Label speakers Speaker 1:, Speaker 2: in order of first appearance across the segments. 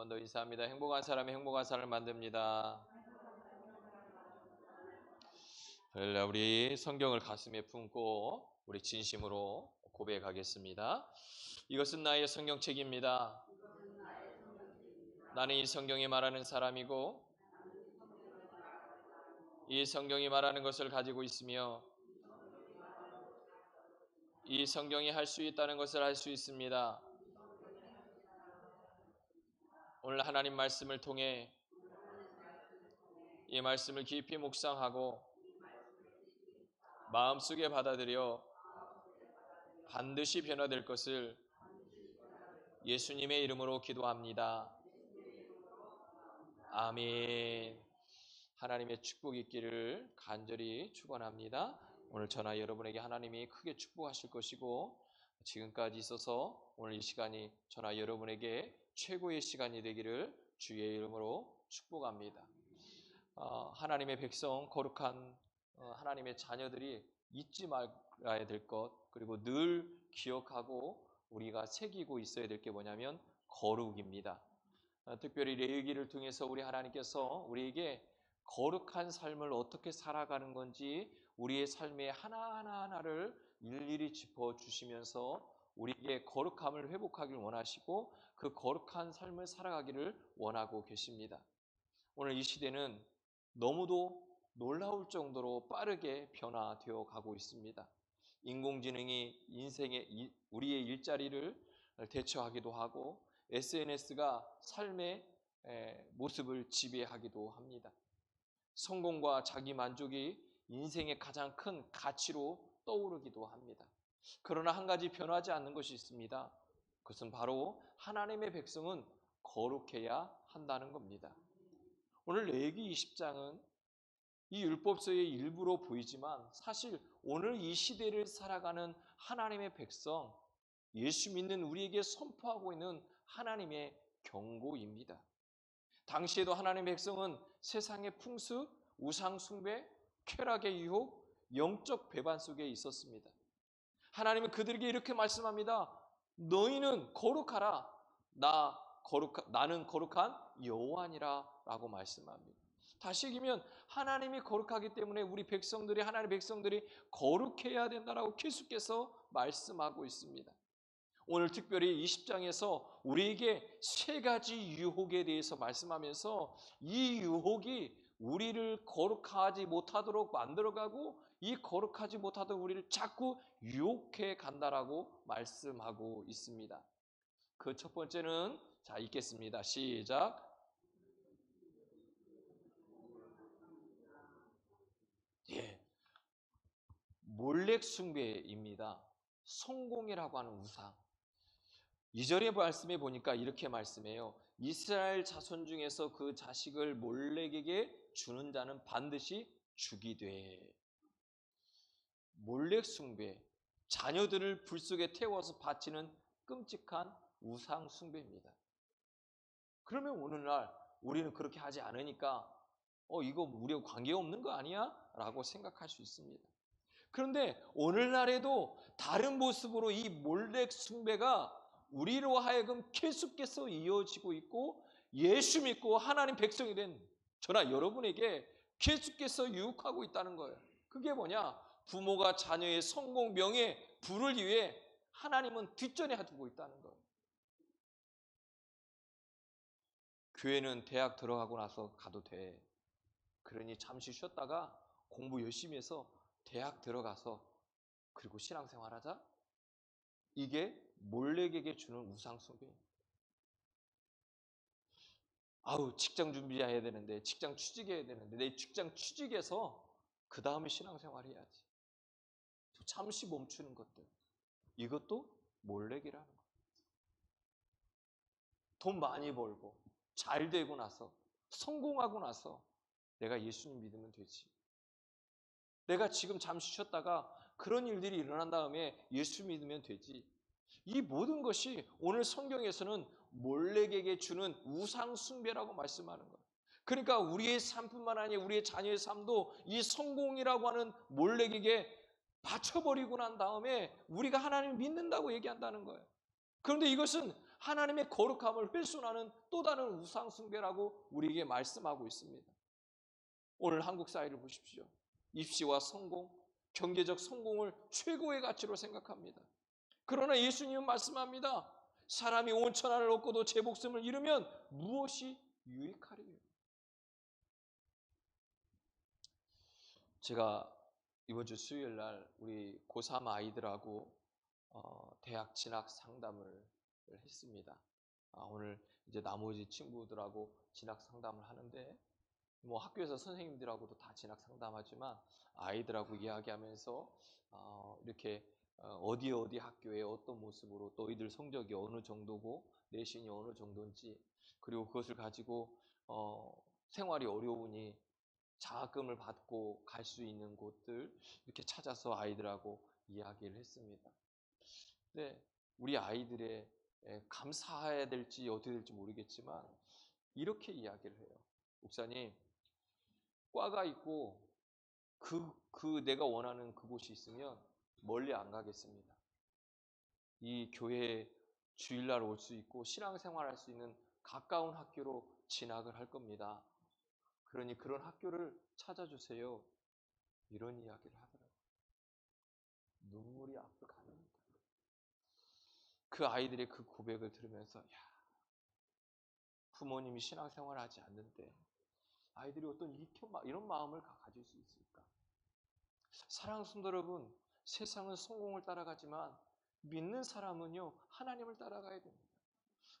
Speaker 1: 번 더 인사합니다. 행복한 사람이 행복한 사람을 만듭니다. 할렐루야, 우리 성경을 가슴에 품고 우리 진심으로 고백하겠습니다. 이것은 나의 성경책입니다. 나는 이 성경이 말하는 사람이고 이 성경이 말하는 것을 가지고 있으며 이 성경이 할 수 있다는 것을 할수 있습니다. 오늘 하나님 말씀을 통해 이 말씀을 깊이 묵상하고 마음속에 받아들여 반드시 변화될 것을 예수님의 이름으로 기도합니다. 아멘. 하나님의 축복 있기를 간절히 축원합니다. 오늘 전화 여러분에게 하나님이 크게 축복하실 것이고 지금까지 있어서 오늘 이 시간이 전화 여러분에게 최고의 시간이 되기를 주의 이름으로 축복합니다. 어, 하나님의 백성 거룩한 어, 하나님의 자녀들이 잊지 말아야 될 것 그리고 늘 기억하고 우리가 새기고 있어야 될 게 뭐냐면 거룩입니다. 어, 특별히 레위기를 통해서 우리 하나님께서 우리에게 거룩한 삶을 어떻게 살아가는 건지 우리의 삶의 하나하나 하나를 일일이 짚어 주시면서 우리에게 거룩함을 회복하길 원하시고 그 거룩한 삶을 살아가기를 원하고 계십니다. 오늘 이 시대는 너무도 놀라울 정도로 빠르게 변화되어 가고 있습니다. 인공지능이 인생의 우리의 일자리를 대처하기도 하고 SNS가 삶의 모습을 지배하기도 합니다. 성공과 자기 만족이 인생의 가장 큰 가치로 떠오르기도 합니다. 그러나 한 가지 변하지 않는 것이 있습니다. 그것은 바로 하나님의 백성은 거룩해야 한다는 겁니다. 오늘 레기 20장은 이 율법서의 일부로 보이지만 사실 오늘 이 시대를 살아가는 하나님의 백성, 예수 믿는 우리에게 선포하고 있는 하나님의 경고입니다. 당시에도 하나님의 백성은 세상의 풍습, 우상 숭배, 쾌락의 유혹, 영적 배반 속에 있었습니다. 하나님은 그들에게 이렇게 말씀합니다. 너희는 거룩하라. 나 거룩 나는 거룩한 여호와니라라고 말씀합니다. 다시 얘기하면 하나님이 거룩하기 때문에 우리 백성들이 하나님의 백성들이 거룩해야 된다라고 계속해서 말씀하고 있습니다. 오늘 특별히 20장에서 우리에게 세 가지 유혹에 대해서 말씀하면서 이 유혹이 우리를 거룩하지 못하도록 만들어가고 이 거룩하지 못하도록 우리를 자꾸 유혹해 간다라고 말씀하고 있습니다. 그 첫 번째는 자 읽겠습니다. 시작. 예. 몰렉 숭배입니다. 성공이라고 하는 우상. 이절의 말씀에 보니까 이렇게 말씀해요. 이스라엘 자손 중에서 그 자식을 몰렉에게 주는 자는 반드시 죽이되 몰렉 숭배 자녀들을 불 속에 태워서 바치는 끔찍한 우상 숭배입니다. 그러면 오늘날 우리는 그렇게 하지 않으니까 어 이거 우리하고 관계없는 거 아니야? 라고 생각할 수 있습니다. 그런데 오늘날에도 다른 모습으로 이 몰렉 숭배가 우리로 하여금 계속해서 이어지고 있고 예수 믿고 하나님 백성이 된 저나 여러분에게 계속해서 유혹하고 있다는 거예요. 그게 뭐냐? 부모가 자녀의 성공, 명예, 부를 위해 하나님은 뒷전에 두고 있다는 거예요. 교회는 대학 들어가고 나서 가도 돼. 그러니 잠시 쉬었다가 공부 열심히 해서 대학 들어가서 그리고 신앙생활 하자? 이게 몰래에게 주는 우상 숭배입니다. 아우 직장 준비해야 되는데 직장 취직해야 되는데 내 직장 취직해서 그 다음에 신앙생활 해야지. 잠시 멈추는 것들 이것도 몰래기라는 거예요. 돈 많이 벌고 잘 되고 나서 성공하고 나서 내가 예수님 믿으면 되지. 내가 지금 잠시 쉬었다가 그런 일들이 일어난 다음에 예수 믿으면 되지. 이 모든 것이 오늘 성경에서는 몰래에게 주는 우상 숭배라고 말씀하는 거예요. 그러니까 우리의 삶뿐만 아니라 우리의 자녀의 삶도 이 성공이라고 하는 몰래에게 바쳐버리고 난 다음에 우리가 하나님을 믿는다고 얘기한다는 거예요. 그런데 이것은 하나님의 거룩함을 훼손하는 또 다른 우상 숭배라고 우리에게 말씀하고 있습니다. 오늘 한국 사회를 보십시오. 입시와 성공, 경제적 성공을 최고의 가치로 생각합니다. 그러나 예수님은 말씀합니다. 사람이 온 천하를 얻고도 제 목숨을 잃으면 무엇이 유익하리요? 제가 이번 주 수요일 날 우리 고3 아이들하고 어, 대학 진학 상담을 했습니다. 아, 오늘 이제 나머지 친구들하고 진학 상담을 하는데 뭐 학교에서 선생님들하고도 다 진학 상담하지만 아이들하고 이야기하면서 어, 이렇게 어, 어디 어디 학교에 어떤 모습으로 너희들 성적이 어느 정도고 내신이 어느 정도인지 그리고 그것을 가지고 어, 생활이 어려우니 장학금을 받고 갈 수 있는 곳들 이렇게 찾아서 아이들하고 이야기를 했습니다. 네, 우리 아이들의 감사해야 될지 어떻게 될지 모르겠지만 이렇게 이야기를 해요. 목사님, 과가 있고 그, 그 내가 원하는 그곳이 있으면 멀리 안 가겠습니다. 이 교회에 주일날 올 수 있고 신앙생활 할 수 있는 가까운 학교로 진학을 할 겁니다. 그러니 그런 학교를 찾아주세요. 이런 이야기를 하더라고요. 눈물이 앞을 가릅니다. 그 아이들의 그 고백을 들으면서, 야, 부모님이 신앙생활 하지 않는데, 아이들이 어떤 이런 마음을 가질 수 있을까? 사랑하는 성도 여러분, 세상은 성공을 따라가지만 믿는 사람은요, 하나님을 따라가야 됩니다.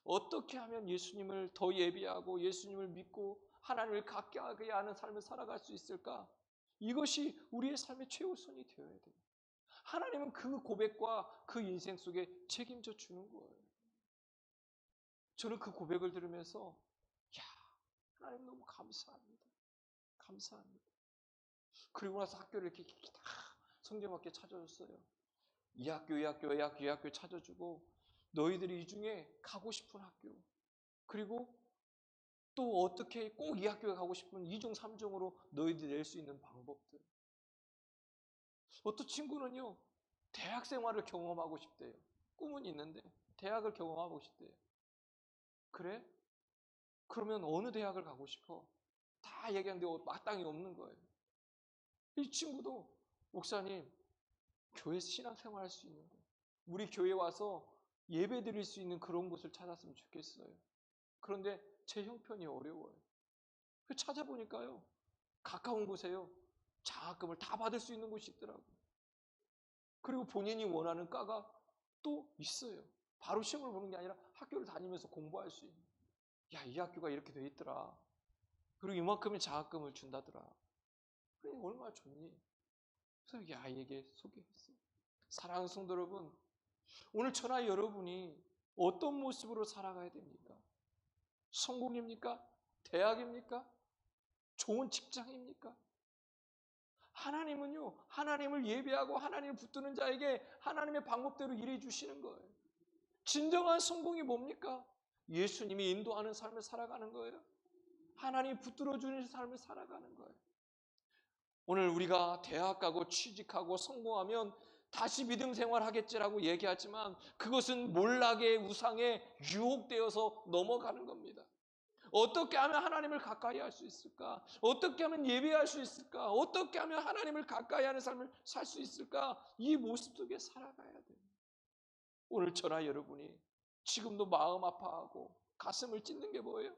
Speaker 1: 어떻게 하면 예수님을 더 예비하고 예수님을 믿고 하나님을 가까이 하는 삶을 살아갈 수 있을까? 이것이 우리의 삶의 최우선이 되어야 돼요. 하나님은 그 고백과 그 인생 속에 책임져 주는 거예요. 저는 그 고백을 들으면서, 야, 하나님 너무 감사합니다. 감사합니다. 그리고 나서 학교를 이렇게 다 성경 학교 찾아줬어요. 이 학교, 이 학교, 이 학교, 이 학교 찾아주고 너희들이 이 중에 가고 싶은 학교 그리고 또 어떻게 꼭 이 학교에 가고 싶은 2중, 3중으로 너희들이 낼 수 있는 방법들 어떤 친구는요 대학 생활을 경험하고 싶대요. 꿈은 있는데 대학을 경험하고 싶대요. 그래? 그러면 어느 대학을 가고 싶어? 다 얘기하는데 마땅히 없는 거예요. 이 친구도 목사님, 교회 신앙생활 할 수 있는 거. 우리 교회 와서 예배 드릴 수 있는 그런 곳을 찾았으면 좋겠어요. 그런데 제 형편이 어려워요. 찾아보니까요. 가까운 곳에요. 장학금을 다 받을 수 있는 곳이 있더라고요. 그리고 본인이 원하는 과가 또 있어요. 바로 시험을 보는 게 아니라 학교를 다니면서 공부할 수 있는. 야, 이 학교가 이렇게 돼 있더라. 그리고 이만큼의 장학금을 준다더라. 그래, 얼마나 좋니? 그래서 이 아이에게 소개했어요. 사랑하는 성도 여러분, 오늘 전화 여러분이 어떤 모습으로 살아가야 됩니까? 성공입니까? 대학입니까? 좋은 직장입니까? 하나님은요, 하나님을 예배하고 하나님을 붙드는 자에게 하나님의 방법대로 일해 주시는 거예요. 진정한 성공이 뭡니까? 예수님이 인도하는 삶을 살아가는 거예요. 하나님 붙들어 주는 삶을 살아가는 거예요. 오늘 우리가 대학 가고 취직하고 성공하면 다시 믿음 생활 하겠지라고 얘기하지만 그것은 몰락의 우상에 유혹되어서 넘어가는 겁니다. 어떻게 하면 하나님을 가까이 할 수 있을까? 어떻게 하면 예배할 수 있을까? 어떻게 하면 하나님을 가까이 하는 삶을 살 수 있을까? 이 모습 속에 살아가야 돼요. 오늘 저나 여러분이 지금도 마음 아파하고 가슴을 찢는 게 뭐예요?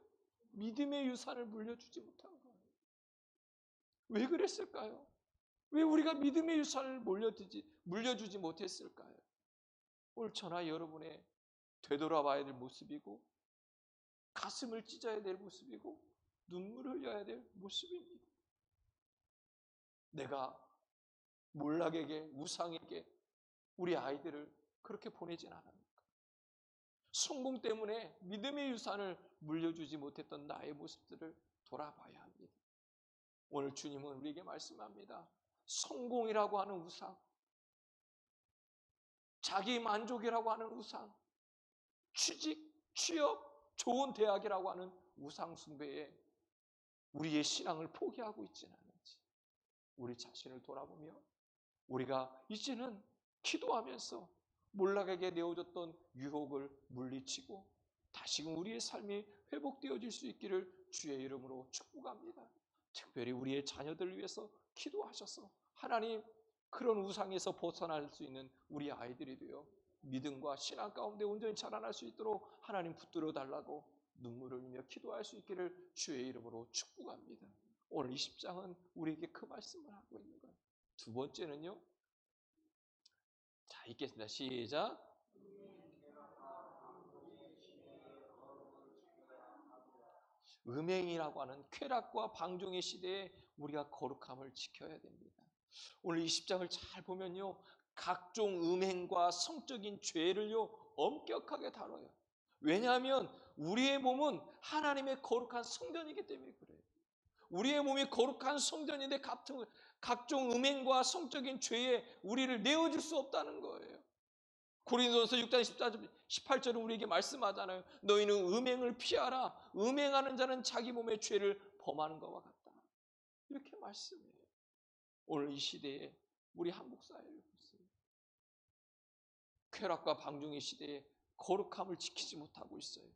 Speaker 1: 믿음의 유산을 물려주지 못한 거예요. 왜 그랬을까요? 왜 우리가 믿음의 유산을 물려주지, 물려주지 못했을까요? 오늘 저나 여러분의 되돌아봐야 될 모습이고 가슴을 찢어야 될 모습이고 눈물을 흘려야 될 모습입니다. 내가 몰락에게 우상에게 우리 아이들을 그렇게 보내진 않았는가? 성공 때문에 믿음의 유산을 물려주지 못했던 나의 모습들을 돌아봐야 합니다. 오늘 주님은 우리에게 말씀합니다. 성공이라고 하는 우상, 자기 만족이라고 하는 우상, 취직, 취업, 좋은 대학이라고 하는 우상 숭배에 우리의 신앙을 포기하고 있지는 않은지 우리 자신을 돌아보며 우리가 이제는 기도하면서 몰락하게 내어줬던 유혹을 물리치고 다시금 우리의 삶이 회복되어질 수 있기를 주의 이름으로 축복합니다. 특별히 우리의 자녀들을 위해서 기도하셔서 하나님 그런 우상에서 벗어날 수 있는 우리 아이들이 되어 믿음과 신앙 가운데 온전히 자라날 수 있도록 하나님 붙들어 달라고 눈물을 흘리며 기도할 수 있기를 주의 이름으로 축복합니다. 오늘 이 10장은 우리에게 그 말씀을 하고 있는 거예요. 두 번째는요. 자, 읽겠습니다. 시작. 음행이라고 하는 쾌락과 방종의 시대에 우리가 거룩함을 지켜야 됩니다. 오늘 이 10장을 잘 보면요. 각종 음행과 성적인 죄를요. 엄격하게 다뤄요. 왜냐하면 우리의 몸은 하나님의 거룩한 성전이기 때문에 그래요. 우리의 몸이 거룩한 성전인데 같은 각종 음행과 성적인 죄에 우리를 내어줄 수 없다는 거예요. 고린도서 6장 14절 18절은 우리에게 말씀하잖아요. 너희는 음행을 피하라. 음행하는 자는 자기 몸의 죄를 범하는 것과 같다. 이렇게 말씀해요. 오늘 이 시대에 우리 한국 사회를 보세요. 쾌락과 방종의 시대에 거룩함을 지키지 못하고 있어요.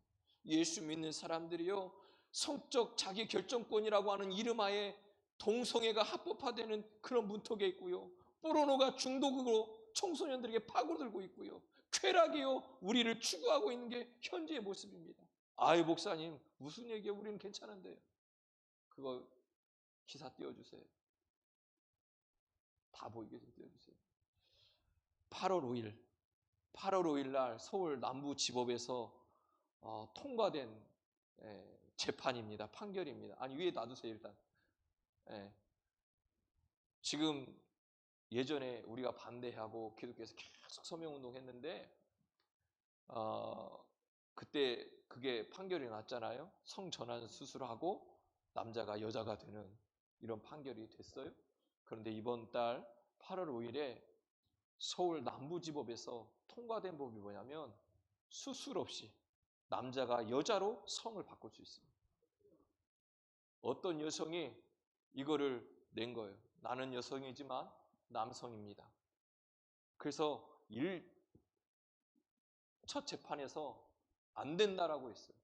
Speaker 1: 예수 믿는 사람들이요. 성적 자기 결정권이라고 하는 이름하에 동성애가 합법화되는 그런 문턱에 있고요. 포르노가 중독으로 청소년들에게 파고들고 있고요. 쾌락이요. 우리를 추구하고 있는 게 현재의 모습입니다. 아이 목사님 무슨 얘기예요? 우리는 괜찮은데요. 그거 기사 띄워주세요. 다 보이게 좀 띄워주세요. 8월 5일 8월 5일 날 서울 남부지법에서 어, 통과된 예, 재판입니다. 판결입니다. 아니 위에 놔두세요 일단. 예. 지금 예전에 우리가 반대하고 기독교에서 계속 서명운동 했는데 어, 그때 그게 판결이 났잖아요. 성전환 수술하고 남자가 여자가 되는 이런 판결이 됐어요. 그런데 이번 달 8월 5일에 서울 남부지법에서 통과된 법이 뭐냐면 수술 없이 남자가 여자로 성을 바꿀 수 있습니다. 어떤 여성이 이거를 낸 거예요. 나는 여성이지만 남성입니다. 그래서 일, 첫 재판에서 안 된다라고 했어요.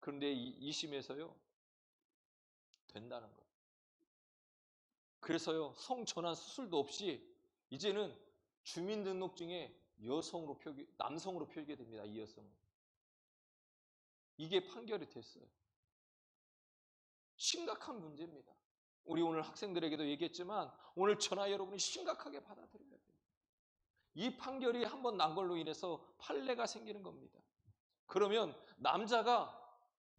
Speaker 1: 그런데 이, 2심에서요, 된다는 거예요. 그래서요, 성 전환 수술도 없이 이제는 주민등록증에 여성으로 표기, 남성으로 표기됩니다. 이 여성은. 이게 판결이 됐어요. 심각한 문제입니다. 우리 오늘 학생들에게도 얘기했지만 오늘 전화 여러분이 심각하게 받아들여야 돼요. 이 판결이 한번 난 걸로 인해서 판례가 생기는 겁니다. 그러면 남자가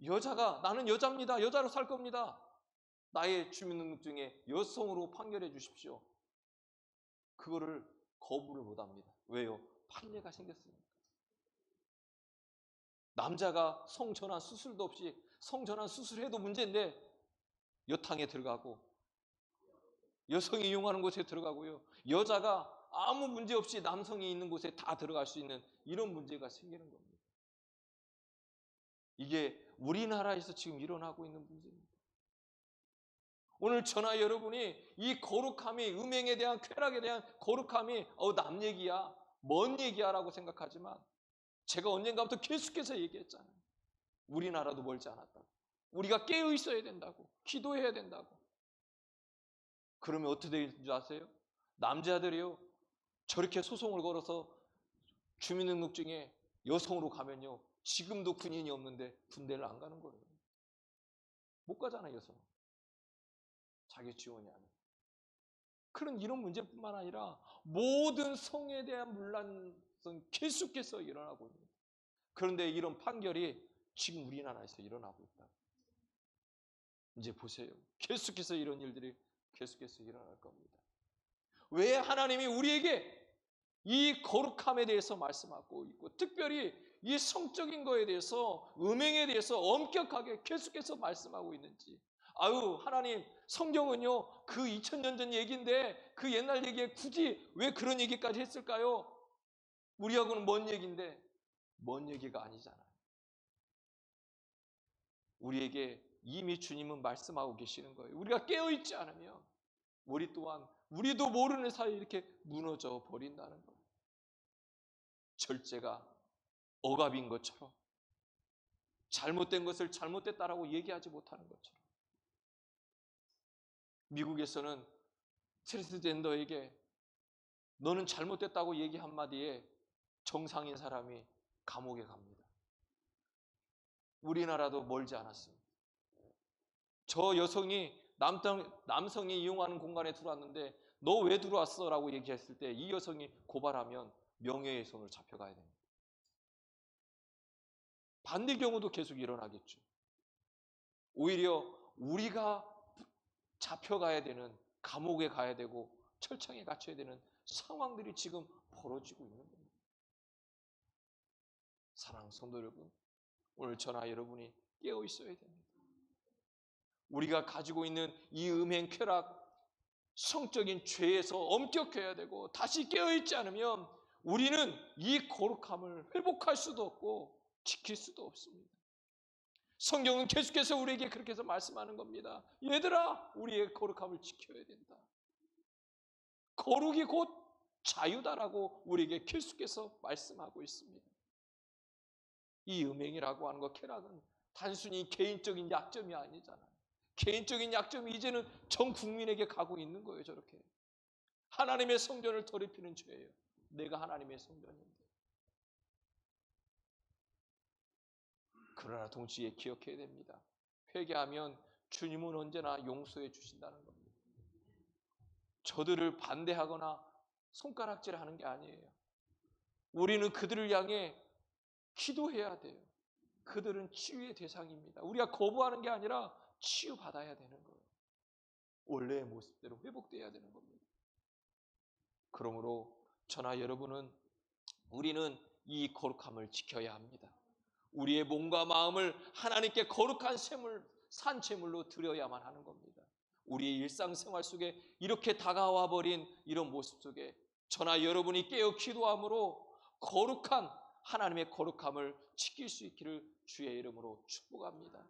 Speaker 1: 여자가 나는 여자입니다. 여자로 살 겁니다. 나의 주민등록증에 여성으로 판결해 주십시오. 그거를 거부를 못 합니다. 왜요? 판례가 생겼으니까. 남자가 성전환 수술도 없이 성전환 수술해도 문제인데 여탕에 들어가고 여성이 이용하는 곳에 들어가고요. 여자가 아무 문제 없이 남성이 있는 곳에 다 들어갈 수 있는 이런 문제가 생기는 겁니다. 이게 우리나라에서 지금 일어나고 있는 문제입니다. 오늘 전화 여러분이 이 거룩함이 음행에 대한 쾌락에 대한 거룩함이 어 남 얘기야 먼 얘기야라고 생각하지만 제가 언젠가부터 계속해서 얘기했잖아요. 우리나라도 멀지 않았다고. 우리가 깨어 있어야 된다고. 기도해야 된다고. 그러면 어떻게 되는 줄 아세요? 남자들이요. 저렇게 소송을 걸어서 주민등록증에 여성으로 가면요. 지금도 군인이 없는데 군대를 안 가는 거예요. 못 가잖아요, 여성. 자기 지원이 안 해. 그런 이런 문제뿐만 아니라 모든 성에 대한 문란성 계속해서 일어나고 있는 그런데 이런 판결이 지금 우리나라에서 일어나고 있다. 이제 보세요. 계속해서 이런 일들이 계속해서 일어날 겁니다. 왜 하나님이 우리에게 이 거룩함에 대해서 말씀하고 있고 특별히 이 성적인 거에 대해서 음행에 대해서 엄격하게 계속해서 말씀하고 있는지 아유 하나님 성경은요 그 2000년 전 얘기인데 그 옛날 얘기에 굳이 왜 그런 얘기까지 했을까요? 우리하고는 먼 얘기인데 먼 얘기가 아니잖아요. 우리에게 이미 주님은 말씀하고 계시는 거예요. 우리가 깨어있지 않으면 우리 또한 우리도 모르는 사이에 이렇게 무너져 버린다는 거예요. 절제가 억압인 것처럼 잘못된 것을 잘못됐다라고 얘기하지 못하는 것처럼 미국에서는 트랜스젠더에게 너는 잘못됐다고 얘기 한마디에 정상인 사람이 감옥에 갑니다. 우리나라도 멀지 않았습니다. 저 여성이 남성, 남성이 이용하는 공간에 들어왔는데 너 왜 들어왔어? 라고 얘기했을 때 이 여성이 고발하면 명예훼손으로 잡혀가야 됩니다. 반대 경우도 계속 일어나겠죠. 오히려 우리가 잡혀가야 되는 감옥에 가야 되고 철창에 갇혀야 되는 상황들이 지금 벌어지고 있는 겁니다. 사랑하는 성도 여러분, 오늘 저나 여러분이 깨어 있어야 됩니다. 우리가 가지고 있는 이 음행 쾌락, 성적인 죄에서 엄격해야 되고 다시 깨어 있지 않으면 우리는 이 거룩함을 회복할 수도 없고 지킬 수도 없습니다. 성경은 계속해서 우리에게 그렇게 해서 말씀하는 겁니다. 얘들아, 우리의 거룩함을 지켜야 된다. 거룩이 곧 자유다라고 우리에게 계속해서 말씀하고 있습니다. 이 음행이라고 하는 것, 쾌락은 단순히 개인적인 약점이 아니잖아요. 개인적인 약점이 이제는 전 국민에게 가고 있는 거예요, 저렇게. 하나님의 성전을 더럽히는 죄예요. 내가 하나님의 성전인데. 그러나 동시에 기억해야 됩니다. 회개하면 주님은 언제나 용서해 주신다는 겁니다. 저들을 반대하거나 손가락질 하는 게 아니에요. 우리는 그들을 향해 기도해야 돼요. 그들은 치유의 대상입니다. 우리가 거부하는 게 아니라 치유받아야 되는 거예요. 원래의 모습대로 회복돼야 되는 겁니다. 그러므로 저나 여러분은 우리는 이 거룩함을 지켜야 합니다. 우리의 몸과 마음을 하나님께 거룩한 샘물, 산채물로 드려야만 하는 겁니다. 우리의 일상생활 속에 이렇게 다가와 버린 이런 모습 속에 저나 여러분이 깨어 기도함으로 거룩한 하나님의 거룩함을 지킬 수 있기를 주의 이름으로 축복합니다.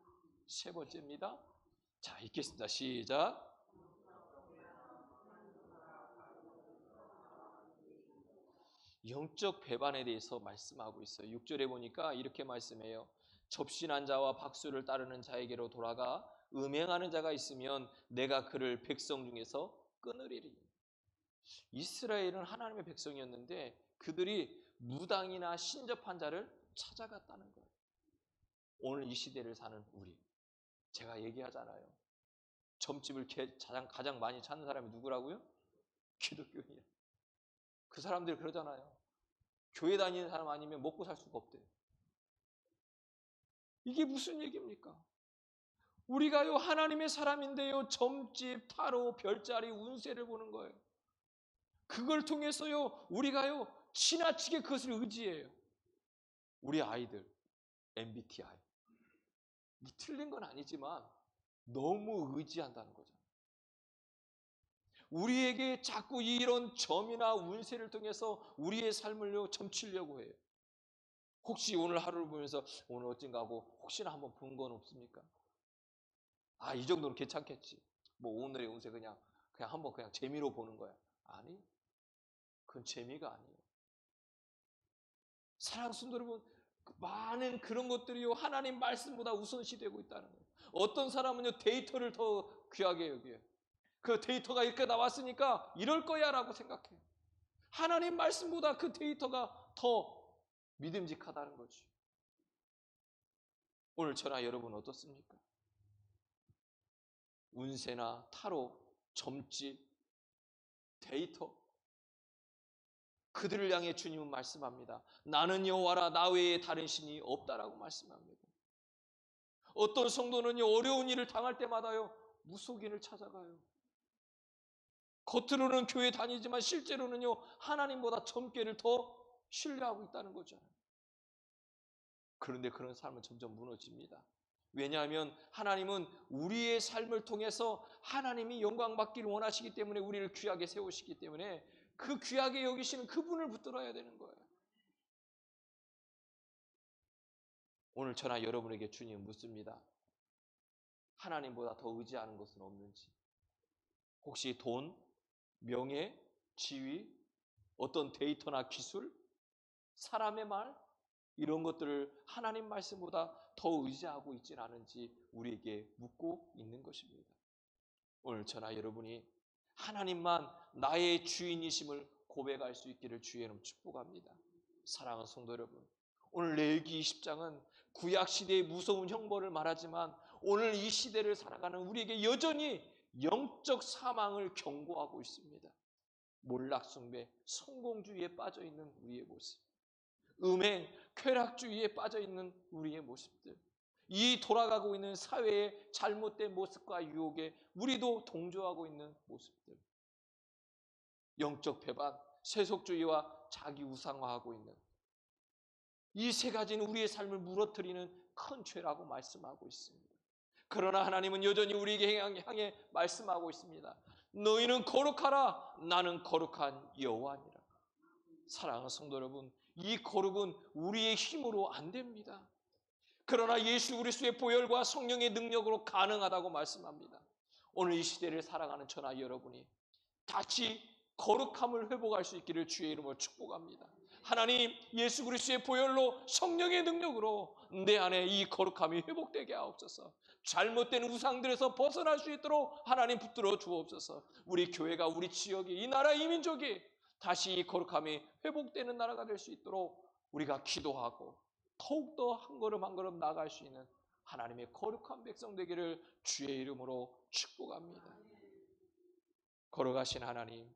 Speaker 1: 세 번째입니다. 자, 읽겠습니다. 시작. 영적 배반에 대해서 말씀하고 있어요. 6절에 보니까 이렇게 말씀해요. 접신한 자와 박수를 따르는 자에게로 돌아가 음행하는 자가 있으면 내가 그를 백성 중에서 끊으리리. 이스라엘은 하나님의 백성이었는데 그들이 무당이나 신접한 자를 찾아갔다는 거예요. 오늘 이 시대를 사는 우리. 제가 얘기하잖아요. 점집을 가장, 많이 찾는 사람이 누구라고요? 기독교인이에요. 그 사람들이 그러잖아요. 교회 다니는 사람 아니면 먹고 살 수가 없대요. 이게 무슨 얘기입니까? 우리가요, 하나님의 사람인데요, 점집, 타로, 별자리, 운세를 보는 거예요. 그걸 통해서요, 우리가요, 지나치게 그것을 의지해요. 우리 아이들, MBTI. 뭐 틀린 건 아니지만 너무 의지한다는 거죠. 우리에게 자꾸 이런 점이나 운세를 통해서 우리의 삶을 점치려고 해요. 혹시 오늘 하루를 보면서 오늘 어쩐가 하고 혹시나 한번 본 건 없습니까? 아, 이 정도는 괜찮겠지. 뭐 오늘의 운세 그냥 그냥 한번 그냥 재미로 보는 거야. 아니. 그건 재미가 아니에요. 사랑 순도 여러분, 많은 그런 것들이요 하나님 말씀보다 우선시 되고 있다는 거예요. 어떤 사람은요 데이터를 더 귀하게 여기요. 그 데이터가 이렇게 나왔으니까 이럴 거야 라고 생각해요. 하나님 말씀보다 그 데이터가 더 믿음직하다는 거지. 오늘 저나 여러분 어떻습니까? 운세나 타로, 점집, 데이터 그들을 향해 주님은 말씀합니다. 나는 여호와라 나 외에 다른 신이 없다라고 말씀합니다. 어떤 성도는요 어려운 일을 당할 때마다요 무속인을 찾아가요. 겉으로는 교회 다니지만 실제로는요 하나님보다 점괘를 더 신뢰하고 있다는 거잖아요. 그런데 그런 삶은 점점 무너집니다. 왜냐하면 하나님은 우리의 삶을 통해서 하나님이 영광 받기를 원하시기 때문에 우리를 귀하게 세우시기 때문에 그 귀하게 여기시는 그분을 붙들어야 되는 거예요. 오늘 저나 여러분에게 주님 묻습니다. 하나님보다 더 의지하는 것은 없는지. 혹시 돈, 명예, 지위, 어떤 데이터나 기술, 사람의 말 이런 것들을 하나님 말씀보다 더 의지하고 있진 않은지 우리에게 묻고 있는 것입니다. 오늘 저나 여러분이 하나님만 나의 주인이심을 고백할 수 있기를 주의 이름 축복합니다. 사랑하는 성도 여러분, 오늘 레기 20장은 구약 시대의 무서운 형벌을 말하지만 오늘 이 시대를 살아가는 우리에게 여전히 영적 사망을 경고하고 있습니다. 몰락 숭배, 성공주의에 빠져 있는 우리의 모습, 음행, 쾌락주의에 빠져 있는 우리의 모습들, 이 돌아가고 있는 사회의 잘못된 모습과 유혹에 우리도 동조하고 있는 모습들, 영적 배반, 세속주의와 자기 우상화하고 있는 이 세 가지는 우리의 삶을 무너뜨리는 큰 죄라고 말씀하고 있습니다. 그러나 하나님은 여전히 우리에게 향해 말씀하고 있습니다. 너희는 거룩하라. 나는 거룩한 여호와니라. 사랑하는 성도 여러분, 이 거룩은 우리의 힘으로 안 됩니다. 그러나 예수 그리스도의 보혈과 성령의 능력으로 가능하다고 말씀합니다. 오늘 이 시대를 살아가는 저나 여러분이 다시 거룩함을 회복할 수 있기를 주의 이름으로 축복합니다. 하나님 예수 그리스도의 보혈로 성령의 능력으로 내 안에 이 거룩함이 회복되게 하옵소서. 잘못된 우상들에서 벗어날 수 있도록 하나님 붙들어 주옵소서. 우리 교회가 우리 지역이 이 나라 이 민족이 다시 이 거룩함이 회복되는 나라가 될 수 있도록 우리가 기도하고 더욱더 한 걸음 한 걸음 나아갈 수 있는 하나님의 거룩한 백성 되기를 주의 이름으로 축복합니다. 걸어가신 하나님